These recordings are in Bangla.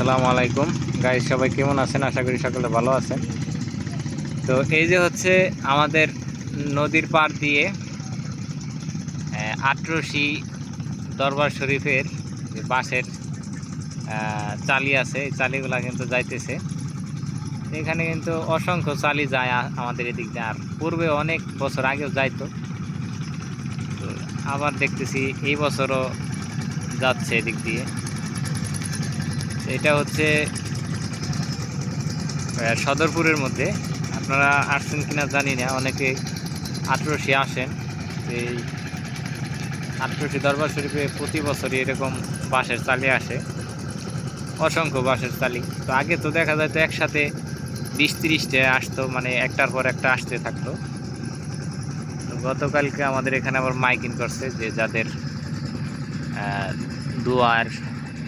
আসসালামু আলাইকুম। গাইজ সবাই কেমন আছেন? আশা করি সকলে ভালো আছেন। তো এই যে হচ্ছে আমাদের নদীর পাড় দিয়ে আটরশি দরবার শরীফের যে বাঁশের চালি আছে, এই চালিগুলা কিন্তু যাইতেছে। এখানে কিন্তু অসংখ্য চালি যায় আমাদের এদিক দিয়ে। আর পূর্বে অনেক বছর আগেও যাইতো। আবার দেখতেছি এই বছরও যাচ্ছে এদিক দিয়ে। এটা হচ্ছে সদরপুরের মধ্যে। আপনারা আসছেন কিনা জানি না, অনেকে আটরশি আসেন। এই আটরশি দরবার শরীফে প্রতি বছরই এরকম বাঁশের চালি আসে। অসংখ্য বাঁশের চালি। তো আগে তো দেখা যায় তো একসাথে বিশ তিরিশটা আসতো মানে একটার পর একটা আসতে থাকতো। তো গতকালকে আমাদের এখানে আবার মাইকিং করছে যে যাদের দুয়ার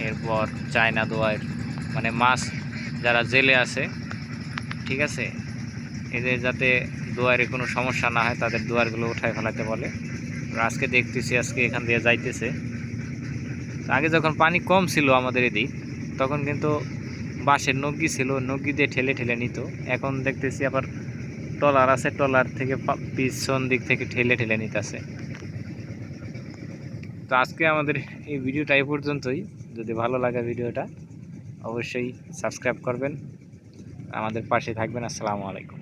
এরপর চায়না দোয়ার মানে মাছ যারা জেলে আছে, ঠিক আছে? এদের যাতে দোয়ারে কোনো সমস্যা না হয়, তাদের দোয়ারগুলো উঠায় ফেলাতে বলে। আজকে দেখতেছি, আজকে এখান দিয়ে যাইতেছে। আগে যখন পানি কম ছিল আমাদের এদিক, তখন কিন্তু বাঁশের নগ্গি ছিল, নগ্গি দিয়ে ঠেলে ঠেলে নিত। এখন দেখতেছি আবার টলার আছে টলার থেকে পিছন দিক থেকে ঠেলে ঠেলে নিতেছে। তো আজকে আমাদের এই ভিডিওটা এই পর্যন্তই। যদি ভালো লাগে ভিডিওটা অবশ্যই সাবস্ক্রাইব করবেন। আমাদের পাশে থাকবেন আসসালামু আলাইকুম।